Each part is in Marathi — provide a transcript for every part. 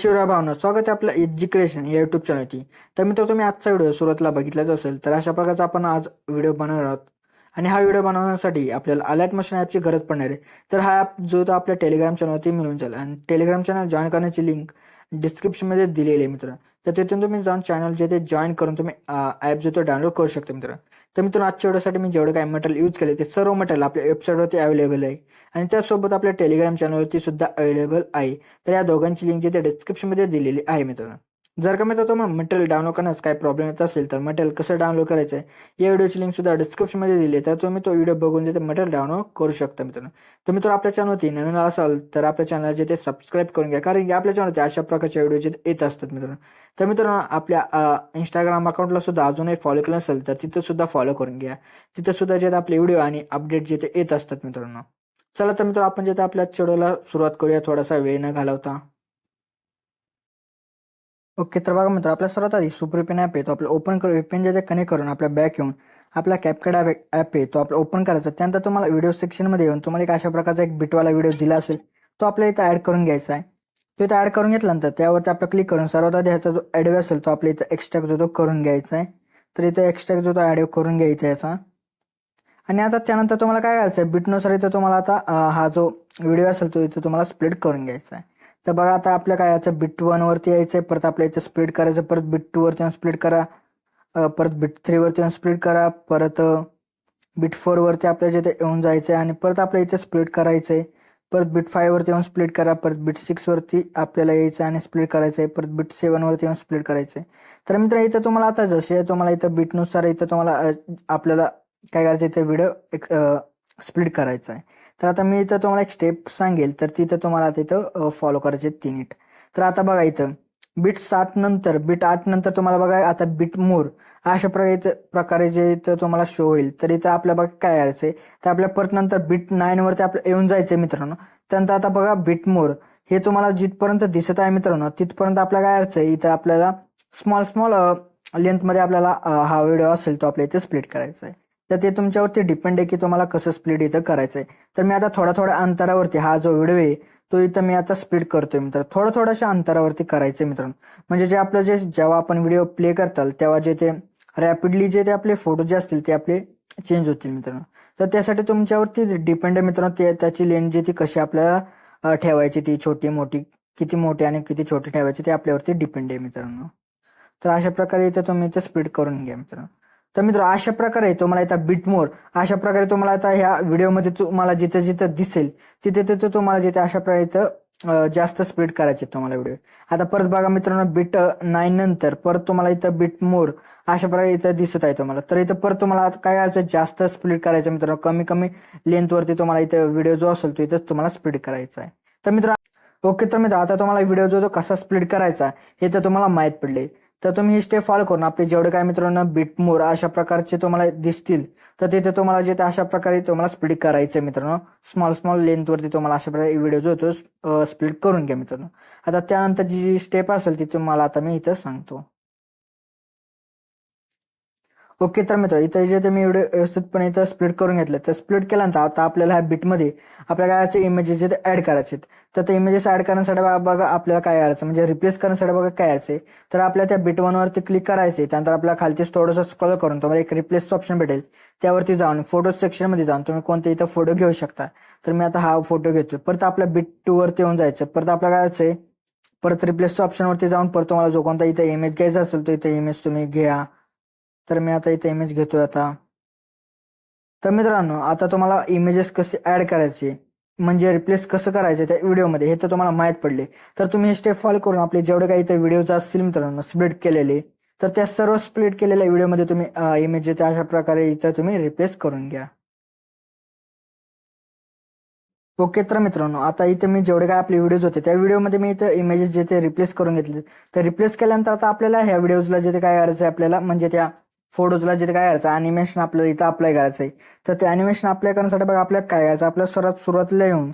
शिवराय भावना स्वागत आहे आपलं एज्युकेशन या युट्यूब चॅनलची तर मित्र तुम्ही आजचा व्हिडिओ सुरुवातीला बघितलाच असेल तर अशा प्रकारचा आपण आज व्हिडिओ बनवणार आहोत. आणि हा व्हिडिओ बनवण्यासाठी आपल्याला अलर्ट मशीन ॲपची गरज पडणार आहे. तर हा ॲप जो तो आपल्या टेलिग्राम चॅनलवरती मिळून जाईल. आणि टेलिग्राम चॅनल जॉईन करण्याची लिंक डिस्क्रिप्शनमध्ये दिलेले आहे मित्र तर तिथून तुम्ही जाऊन चॅनल जे ते जॉईन करून तुम्ही ॲप जो तो डाउनलोड करू शकता मित्र तर मित्रांनो आजच्या व्हिडिओसाठी मी जेवढं काही मटेरियल यूज केले ते सर्व मटेरियल आपल्या वेबसाईटवरती अवेलेबल आहे. आणि त्यासोबत आपल्या टेलिग्राम चॅनलवरती सुद्धा अवेलेबल आहे. तर या दोघांची लिंक जे ते डिस्क्रिप्शनमध्ये दिलेली आहे मित्रांनो. जर का मित्र तुम्हाला मटेरियल डाउनलोड करण्यास काय प्रॉब्लेम येत असेल तर मटेरियल कसं डाउनलोड करायचं आहे या व्हिडिओची लिंक सुद्धा डिस्क्रिप्शनमध्ये दिली तर तुम्ही तो व्हिडिओ बघून तिथे मटेरियल डाउनलोड करू शकता मित्रांनो. तर मित्र आपल्या चॅनलवरती नवीन असाल तर आपल्या चॅनल जे ते सबस्क्राईब करून घ्या. कारण की आपल्या चॅनलवरती अशा प्रकारचे व्हिडिओ जे येत असतात मित्रांनो. तर मित्रांनो आपल्या इंस्टाग्राम अकाउंटला सुद्धा अजूनही फॉलो केलं असेल तर तिथं सुद्धा फॉलो करून घ्या. तिथं सुद्धा जे आपले व्हिडिओ आणि अपडेट जे ते येत असतात मित्रांनो. चला तर मित्र आपण जे आपल्या चेडूला सुरुवात करूया. थोडासा वेळ न घालवता. ओके तर बघा मित्र आपल्या सर्वात आधी सुपर पेन ॲप आहे तो आपलं ओपन करू पेन जे कनेक्ट करून आपल्या बॅक येऊन आपला कॅपकड ॲप ॲप आहे तो आपला ओपन करायचा. त्यानंतर तुम्हाला व्हिडिओ सेक्शनमध्ये येऊन तुम्हाला एक अशा प्रकारचा एक बिटवाला व्हिडिओ दिला असेल तो आपल्या इथं ॲड करून घ्यायचा आहे. तो इथं ॲड करून घेतल्यानंतर त्यावरती आपलं क्लिक करून सर्वात आधी ह्याचा जो ॲडवे असेल तो आपल्या इथं एक्स्ट्रा जो तो करून घ्यायचा आहे. तर इथं एक्स्ट्रॅक्ट जो तो ॲड करून घ्यायचा याचा. आणि आता त्यानंतर तुम्हाला काय करायचं आहे? बिटनुसार इथं तुम्हाला आता हा जो व्हिडिओ असेल तो इथं तुम्हाला स्प्लिट करून घ्यायचा आहे. तर बघा आता आपल्या काय याचं बिट वरती यायचं आहे. परत आपल्या इथं स्प्लिट करायचं परत बिट टू वरती येऊन स्प्लिट करा. परत बिट थ्री वरती येऊन स्प्लिट करा. परत बिट फोर वरती आपल्या जिथे येऊन जायचं आहे आणि परत आपल्या इथे स्प्लिट करायचं आहे परत बिट फाईव्ह वरती येऊन स्प्लिट करा. परत बिट सिक्स वरती आपल्याला यायचं आणि स्प्लिट करायचं आहे परत बिट सेवन वरती येऊन स्प्लिट करायचं आहे तर मित्र इथं तुम्हाला आता जसे तुम्हाला इथं बिटनुसार इथं तुम्हाला आपल्याला काय करायचं इथं व्हिडिओ एक स्प्लिट करायचा आहे तर आता मी इथं तुम्हाला एक स्टेप सांगेल. तर तिथं तुम्हाला तिथं फॉलो करायचे तीन इट तर आता बघा इथं बीट सात नंतर बीट आठ नंतर तुम्हाला बघा आता बीट मोर अशा प्रकारे प्रकारे जे इथं तुम्हाला शो होईल. तर इथं आपल्या बघा काय यायचंय तर आपल्या परत नंतर बीट नाईन वरती आपलं येऊन जायचंय मित्रांनो. त्यानंतर आता बघा बीट मोर हे तुम्हाला जिथपर्यंत दिसत आहे मित्रांनो तिथपर्यंत आपल्या काय करायचंय? इथं आपल्याला स्मॉल स्मॉल लेंथमध्ये आपल्याला हा व्हिडिओ असेल तो आपल्या इथे स्प्लिट करायचा आहे तर ते तुमच्यावरती डिपेंड आहे की तुम्हाला कसं स्प्लिट इथं करायचं आहे तर मी आता थोडा थोड्या अंतरावरती हा जो व्हिडिओ आहे तो इथं मी आता स्प्लिट करतोय मित्र थोडं थोड्याशा अंतरावरती करायचं मित्रांनो. म्हणजे जे आपलं जे जेव्हा आपण व्हिडिओ प्ले करताल तेव्हा जे ते रॅपिडली जे ते आपले फोटो जे असतील ते आपले चेंज होतील मित्रांनो. तर त्यासाठी तुमच्यावरती डिपेंड आहे मित्रांनो ते त्याची लेन जी ती कशी आपल्याला ठेवायची ती छोटी मोठी किती मोठी आणि किती छोटी ठेवायची ते आपल्यावरती डिपेंड आहे मित्रांनो. तर अशा प्रकारे इथं तुम्ही इथे स्पीड करून घ्या मित्रांनो. तर मित्र अशा प्रकारे तुम्हाला इथं बिटमोर अशा प्रकारे तुम्हाला आता ह्या व्हिडिओमध्ये तुम्हाला जिथे जिथं दिसेल तिथे तिथे तुम्हाला जिथे अशा प्रकारे इथं जास्त स्पीड करायचे तुम्हाला व्हिडिओ. आता परत बघा मित्रांनो बिट नाईन नंतर परत तुम्हाला इथं बिट मोर अशा प्रकारे इथं दिसत आहे तुम्हाला. तर इथं परत तुम्हाला काय करायचं जास्त स्पीड करायचं मित्रांनो. कमी कमी लेंथवरती तुम्हाला इथं व्हिडिओ जो असेल तो इथं तुम्हाला स्पीड करायचा आहे. तर मित्र ओके तर मित्र आता तुम्हाला व्हिडिओ जो कसा स्प्लिट करायचा हे तर तुम्हाला माहीत पडले. तर तुम्ही ही स्टेप फॉलो करून आपले जेवढे काय मित्रांनो बिटमोर अशा प्रकारचे तुम्हाला दिसतील तर तिथे तुम्हाला जे अशा प्रकारे तुम्हाला स्प्लिट करायचं मित्रांनो. स्मॉल स्मॉल लेंथवरती तुम्हाला अशा प्रकारे व्हिडिओ जो तो स्प्लिट करून घ्या मित्रांनो. आता त्यानंतर जी स्टेप असेल ती तुम्हाला आता मी इथं सांगतो. ओके तर मित्र इथं जे मी व्हिडिओ व्यवस्थितपणे इथं स्प्लिट करून घेतलं तर स्प्लिट केल्यानंतर आता आपल्याला ह्या बिटमध्ये आपल्याला काय इमेजेस जे ऍड करायचे तर ते इमेजेस ऍड करण्यासाठी बघा आपल्याला काय करायचं म्हणजे रिप्लेस करण्यासाठी बघा काय यायचे तर आपल्या त्या बिट वनवरती क्लिक करायचे त्यानंतर आपल्याला खालतीच थोडंसं स्क्रॉल करून तुम्हाला एक रिप्लेस ऑप्शन भेटेल. त्यावरती जाऊन फोटो सेक्शनमध्ये जाऊन तुम्ही कोणते इथं फोटो घेऊ शकता. तर मी आता हा फोटो घेतोय. परत आपल्या बिट टू वरती येऊन जायचं. परत आपल्याला काय करायचंय परत रिप्लेस ऑप्शनवरती जाऊन परत तुम्हाला जो कोणता इथं इमेज घ्यायचा असेल तो इथं इमेज तुम्ही घ्या. तर मी आता इथे इमेज घेतोय आता. तर मित्रांनो आता तुम्हाला इमेजेस कसे ऍड करायचे म्हणजे रिप्लेस कसं करायचं त्या व्हिडिओमध्ये हे तर तुम्हाला माहीत पडले. तर तुम्ही हे स्टेप फॉलो करून आपले जेवढे काही इथे व्हिडिओज असतील मित्रांनो स्प्लिट केलेले तर त्या सर्व स्प्लिट केलेल्या व्हिडिओमध्ये तुम्ही इमेज येते अशा प्रकारे इथं तुम्ही रिप्लेस करून घ्या. ओके तर मित्रांनो आता इथे मी जेवढे काय आपले व्हिडिओज होते त्या व्हिडिओमध्ये मी इथं इमेजेस जे ते रिप्लेस करून घेतले. तर रिप्लेस केल्यानंतर आता आपल्याला ह्या व्हिडिओजला जे काय करायचं आहे आपल्याला म्हणजे त्या फोटोजला जिथे काय करायचं अॅनिमेशन आपल्याला इथं अप्लाय करायचं आहे तर ते अॅनिमेशन अप्लाय करण्यासाठी बघा आपल्याला काय करायचं? आपल्या सर्वात सुरुवातीला येऊन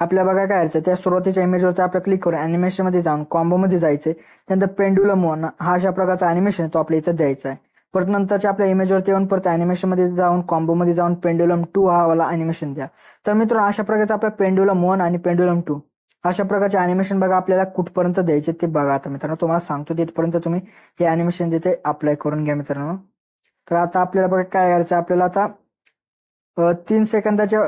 आपल्या बघा काय करायचं त्या सुरुवातीच्या इमेजवरती आपल्याला क्लिक करून अॅनिमेशनमध्ये जाऊन कॉम्बोमध्ये जायचं त्यानंतर पेंडुलम वन हा अशा प्रकारचा अॅनिमेशन तो आपल्या इथं द्यायचा आहे. परत नंतरच्या आपल्या इमेजवरती येऊन परत अॅनिमेशनमध्ये जाऊन कॉम्बोमध्ये जाऊन पेंडुलम टू हा वाला अॅनिमेशन द्या. तर मित्र अशा प्रकारचा आपला पेंडुलम वन आणि पेंडुलम टू अशा प्रकारचे अॅनिमेशन बघा आपल्याला कुठपर्यंत द्यायचे ते बघा आता मित्रांनो. तुम्हाला सांगतो तिथपर्यंत तुम्ही हे अॅनिमेशन जे ते अप्लाय करून घ्या मित्रांनो. तर आता आपल्याला बघा काय करायचं आपल्याला आता. तीन सेकंदाच्या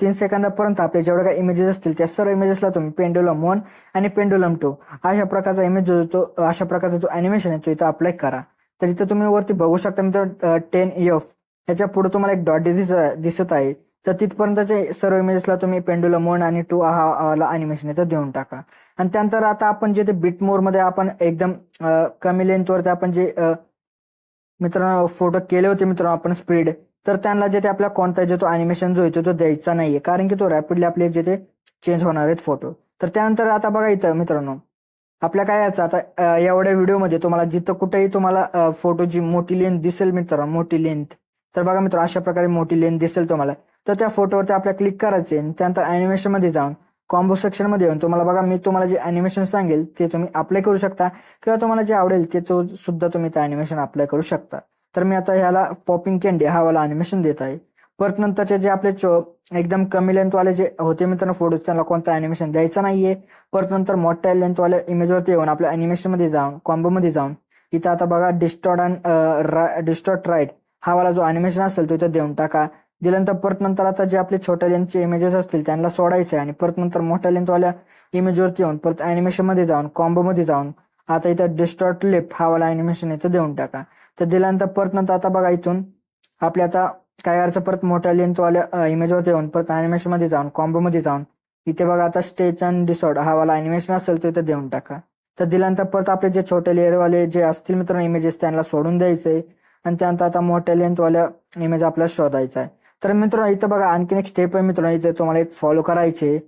तीन सेकंदापर्यंत आपले जेवढे काही इमेजेस असतील त्या सर्व इमेजेसला तुम्ही पेंडुलम वन आणि पेंडुलम टू अशा प्रकारचा इमेज जो तो अशा प्रकारचा जो अॅनिमेशन आहे तो इथं अप्लाय करा. तर इथं तुम्ही वरती बघू शकता मित्र टेन एफ ह्याच्या पुढे तुम्हाला एक डॉट दिसत दिसत आहे. तर तिथपर्यंतचे सर्व इमेजेसला तुम्ही पेंडुलम वन आणि टू हा अॅनिमेशन इथं देऊन टाका. आणि त्यानंतर आता आपण जे ते बिटमध्ये आपण एकदम कमी लेंथवरती आपण जे मित्रांनो फोटो केले होते मित्रांनो आपण स्पीड तर त्यांना जे ते आपला कोणता जे तो अॅनिमेशन जो येतो तो द्यायचा नाहीये. कारण की तो रॅपिडली आपले जे ते चेंज होणार आहेत फोटो तर त्यानंतर आता बघा इथं मित्रांनो आपल्या काय याचं आता एवढ्या व्हिडिओमध्ये तुम्हाला जिथं कुठेही तुम्हाला फोटोची मोठी लेंथ दिसेल मित्रांनो मोठी लेंथ तर बघा मित्र अशा प्रकारे मोठी लेंथ दिसेल तुम्हाला. तर त्या फोटोवरती आपल्याला क्लिक करायचे आणि त्यानंतर अॅनिमेशनमध्ये जाऊन कॉम्बो सेक्शनमध्ये येऊन तुम्हाला बघा मी तुम्हाला जे अॅनिमेशन सांगेल ते तुम्ही अप्लाय करू शकता. किंवा तुम्हाला जे आवडेल ते तो सुद्धा तुम्ही त्या अॅनिमेशन अप्लाय करू शकता. तर मी आता ह्याला पॉपिंग कॅन्डी हा वाला अॅनिमेशन देत आहे. परत नंतरचे जे आपले चो एकदम कमी लेंथवाले जे होते मित्रांनो फोटो त्यांना कोणतं अॅनिमेशन द्यायचं नाहीये. परत नंतर मोठ्या लेंथवाल्या इमेजवरती येऊन आपल्या अॅनिमेशनमध्ये जाऊन कॉम्बो मध्ये जाऊन इथं आता बघा डिस्टॉर्ट अँड डिस्टॉर्ट राईट हा वाला जो अॅनिमेशन असेल तो इथं देऊन टाका. दिल्यानंतर परत नंतर आता जे आपले छोट्या लेन्थचे इमेजेस असतील त्यांना सोडायचे आणि परत नंतर मोठ्या लेन्थवाल्या इमेजवरती येऊन परत ॲनिमेशनमध्ये जाऊन कॉम्बोमध्ये जाऊन आता इथं डिस्टॉर्ट लेफ्ट हा वाला अॅनिमेशन इथं देऊन टाका. तर दिल्यानंतर परत नंतर आता बघा इथून आपल्या आता काय अर्थ परत मोठ्या लेंथवाल्या इमेजवरती येऊन परत अॅनिमेशनमध्ये जाऊन कॉम्बोमध्ये जाऊन इथे बघा आता स्टेच अँड डिसॉर्ड हा वाला अॅनिमेशन असेल तो इथं देऊन टाका. तर दिल्यानंतर परत आपले जे छोटे लेअरवाले जे असतील मित्रांनो इमेजेस त्यांना सोडून द्यायचे. आणि त्यानंतर आता मोठ्या लेंथवाल्या इमेज आपल्याला शोधायचा आहे. तर मित्रांनो इथं बघा आणखीन एक स्टेप आहे मित्रांनो इथे तुम्हाला एक फॉलो करायचे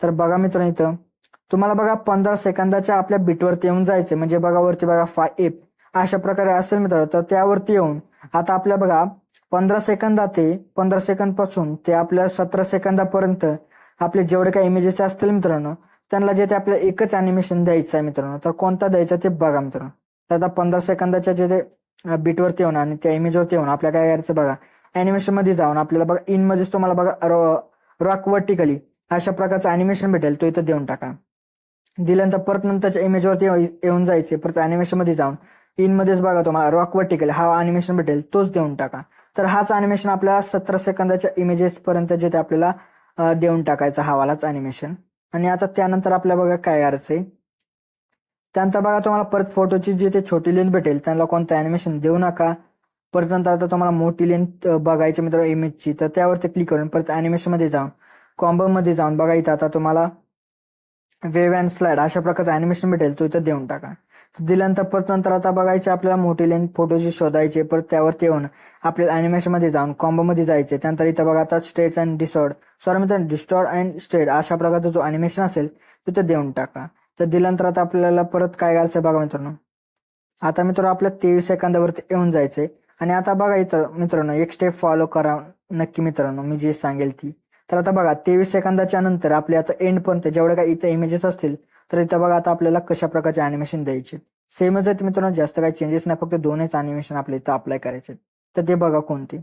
तर बघा मित्रांनो इथं तुम्हाला बघा पंधरा सेकंदाच्या आपल्या बीटवरती येऊन जायचे म्हणजे बघा वरती बघा फाय एप अशा प्रकारे असेल मित्रांनो. तर त्यावरती येऊन आता आपल्या बघा पंधरा सेकंदा ते पंधरा सेकंदपासून ते आपल्या सतरा सेकंदापर्यंत आपले जेवढे काही इमेजेस असतील मित्रांनो त्यांना जे ते आपल्याला एकच अॅनिमेशन द्यायचं आहे मित्रांनो. तर कोणता द्यायचा ते बघा मित्रांनो. तर आता पंधरा सेकंदाच्या जे ते बीटवरती येऊन आणि त्या इमेजवरती येऊन आपल्या काय करायचं बघा अॅनिमेशनमध्ये जाऊन आपल्याला बघा इन मध्येच तुम्हाला बघा रॉक वर्टिकली अशा प्रकारचं अॅनिमेशन भेटेल तो इथं देऊन टाका. दिल्यानंतर परत नंतरच्या इमेजवरती येऊन जायचे परत अॅनिमेशनमध्ये जाऊन. इन मध्येच बघा तुम्हाला रॉक वर्टिकल हा अॅनिमेशन भेटेल तोच देऊन टाका. तर हाच अॅनिमेशन आपल्याला सतरा सेकंदाच्या इमेजेस पर्यंत जे ते आपल्याला देऊन टाकायचा हा वालाच अॅनिमेशन आणि आता त्यानंतर आपल्याला बघा काय करायचंय आहे. त्यानंतर बघा तुम्हाला परत फोटोची जी ते छोटी लेन भेटेल त्यांना कोणतं अॅनिमेशन देऊ नका. परत नंतर आता तुम्हाला मोठी लेंथ बघायची मित्र इमेजची तर त्यावरती क्लिक करून परत अॅनिमेशनमध्ये जाऊन कॉम्बो मध्ये जाऊन बघा इथं आता तुम्हाला वेव अँड स्लाइड अशा प्रकारचं अॅनिमेशन भेटेल तो इथं देऊन टाका. दिल्यानंतर परत नंतर आता बघायचे आपल्याला मोठी लेंथ फोटोची शोधायचे परत त्यावरती येऊन आपल्याला अॅनिमेशनमध्ये जाऊन कॉम्बो मध्ये जायचे. त्यानंतर इथं बघा आता स्ट्रेट अँड डिसॉर्ड सॉरी मित्रांनो डिस्टॉर्ड अँड स्ट्रेट अशा प्रकारचा जो अॅनिमेशन असेल तिथं देऊन टाका. तर दिल्यानंतर आता आपल्याला परत काय करायचं बघा मित्रांनो. आता मित्रांनो आपल्या तेवीस सेकंदावरती येऊन जायचंय. आणि आता बघा इथं मित्रांनो एक स्टेप फॉलो करा नक्की मित्रांनो मी जे सांगेल ती. तर आता बघा तेवीस सेकंदाच्या नंतर आपले आता एंड पर्यंत जेवढे काही इथं इमेजेस असतील तर इथं बघा आता आपल्याला कशा प्रकारचे अॅनिमेशन द्यायचे. सेमच आहेत मित्रांनो जास्त काही चेंजेस नाही फक्त दोनच अॅनिमेशन आपल्या इथं अप्लाय करायचे तर ते बघा कोणते.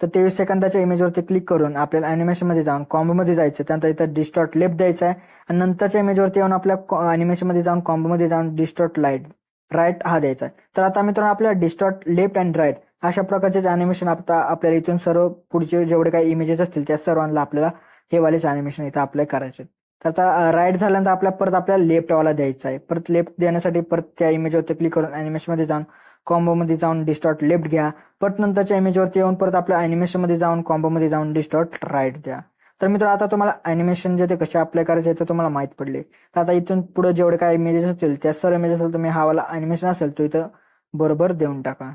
तर तेवीस सेकंदाच्या इमेजवरती क्लिक करून आपल्याला अॅनिमेशनमध्ये जाऊन कॉम्बो मध्ये जायचं त्यानंतर इथं डिस्टॉर्ट लेफ्ट द्यायचा आहे आणि नंतरच्या इमेजवरती येऊन आपल्या अॅनिमेशनमध्ये जाऊन कॉम्बो मध्ये जाऊन डिस्टॉर्ट लाइट राईट हा द्यायचा आहे. तर आता मित्रांनो आपल्याला डिस्टॉर्ट लेफ्ट अँड राईट अशा प्रकारचे अॅनिमेशन आता आपल्याला इथून सर्व पुढचे जेवढे काही इमेजेस असतील त्या सर्वांना आपल्याला हे वालेच अॅनिमेशन इथं अप्लाय करायचे तर आता राईट झाल्यानंतर आपल्या परत आपल्याला लेफ्ट वाला द्यायचा आहे. परत लेफ्ट देण्यासाठी परत त्या इमेजवरती क्लिक करून अॅनिमेशनमध्ये जाऊन कॉम्बो मध्ये जाऊन डिस्टॉर्ट लेफ्ट घ्या. परत नंतरच्या इमेजवरती येऊन परत आपल्या अॅनिमेशनमध्ये जाऊन कॉम्बो मध्ये जाऊन डिस्टॉर्ट राईट द्या. तर मित्र आता तुम्हाला अॅनिमेशन जे ते कसे अप्लाय करायचे ते तुम्हाला माहीत पडले. तर आता इथून पुढे जेवढे काय इमेजेस असतील त्या सर्व इमेजेस तुम्ही हा वाला अॅनिमेशन असेल तो इथं बरोबर देऊन टाका.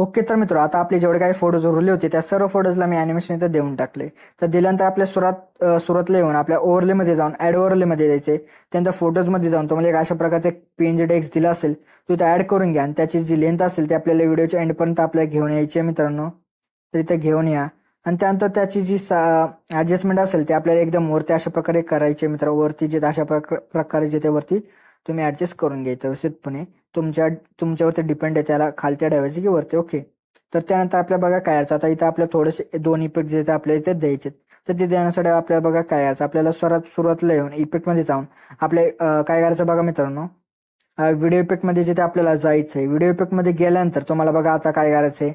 ओके तर मित्र आता आपले जेवढे काही फोटोज उरले होते त्या सर्व फोटोजला मी अॅनिमेशन इथं देऊन टाकले. तर दिल्यानंतर आपल्या सुरात सुरतला सुरातला येऊन आपल्या ओव्हरलेमध्ये जाऊन ऍड ओव्हरलेमध्ये द्यायचे. त्यानंतर फोटोजमध्ये जाऊन तुम्हाला एक अशा प्रकारचे एक पीएनजी टेक्स्ट दिला असेल तो इथं ऍड करून घ्या. आणि त्याची जी लेंथ असेल ती आपल्याला व्हिडिओच्या एंडपर्यंत आपल्याला घेऊन यायची आहे मित्रांनो. तर इथे घेऊन या. आणि त्यानंतर त्याची जी ऍडजस्टमेंट असेल ते आपल्याला एकदम वरती अशा प्रकारे करायचे मित्र. वरती जे अशा प्रकारे जे ते वरती तुम्ही ॲडजस्ट करून घ्यायचं व्यवस्थितपणे. तुमच्या तुमच्यावरती डिपेंड आहे त्याला खालच्या ठेवायचे की वरती ओके तर त्यानंतर आपल्याला बघा काय यायचं. आता इथं आपल्या थोडेसे दोन इफेक्ट जे आपल्या इथे द्यायचे तर ते देण्यासाठी आपल्याला बघा काय यायचं. आपल्याला स्वरात सुरुवातला येऊन इफेक्टमध्ये जाऊन आपले काय करायचं बघा मित्रांनो. व्हिडिओ इफेक्टमध्ये जिथे आपल्याला जायचं आहे. व्हिडिओ इफेक्टमध्ये गेल्यानंतर तुम्हाला बघा आता काय करायचं आहे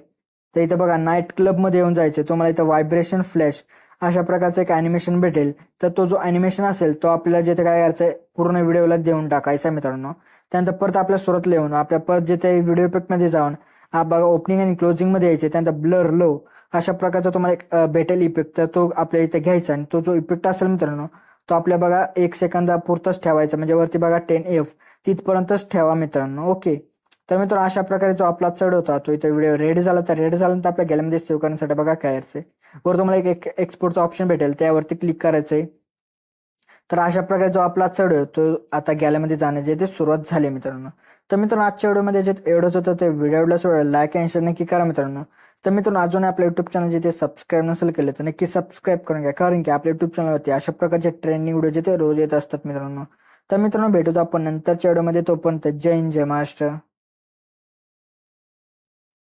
तर इथं बघा नाईट क्लबमध्ये येऊन जायचं तुम्हाला इथं व्हायब्रेशन फ्लॅश अशा प्रकारचं एक अॅनिमेशन भेटेल. तर तो जो अॅनिमेशन असेल तो आपल्याला जिथे काय करायचं आहे पूर्ण व्हिडिओला देऊन टाकायचा मित्रांनो. त्यानंतर परत आपल्या सुरत येऊन आपल्या परत जिथे व्हिडिओ इफेक्टमध्ये जाऊन हा बघा ओपनिंग आणि क्लोजिंगमध्ये यायचे त्यानंतर ब्लर लो अशा प्रकारचा तुम्हाला एक भेटेल इफेक्ट तर तो आपल्या इथे घ्यायचा आणि तो जो इफेक्ट असेल मित्रांनो तो आपल्या बघा एक सेकंदापुरतच ठेवायचा. म्हणजे वरती बघा टेन एफ तिथपर्यंतच ठेवा मित्रांनो. ओके. तर मित्रांनो अशा प्रकारे जो आपला चढ होता तो इथे व्हिडिओ रेडी झाला. तर रेडी झाल्यानंतर आपल्या गॅलरीमध्ये सेव्ह करण्यासाठी बघा काय आहे वर तुम्हाला एक एक्सपोर्टचा ऑप्शन भेटेल. त्यावरती क्लिक करायचंय. तर अशा प्रकारे जो आपला चढ तो आता गॅलरीमध्ये जाण्याची ते सुरुवात झाली मित्रांनो. तर मित्रांनो आजच्या व्हिडिओमध्ये जे एवढंच होतं ते व्हिडिओला सोडा लाईक आणि शेअर नक्की करा मित्रांनो. तर मित्रांनो अजून आपल्या युट्यूब चॅनल जे ते सबस्क्राईब नसेल केले तर नक्की सबस्क्राईब करून घ्या. कारण की आपल्या युट्यूब चॅनलवरती अशा प्रकारचे ट्रेंडिंग व्हिडिओ जे ते रोज येत असतात मित्रांनो. तर मित्रांनो भेटूत आपण नंतरच्या व्हिडिओमध्ये. तोपर्यंत जय हिंद जय महाराष्ट्र.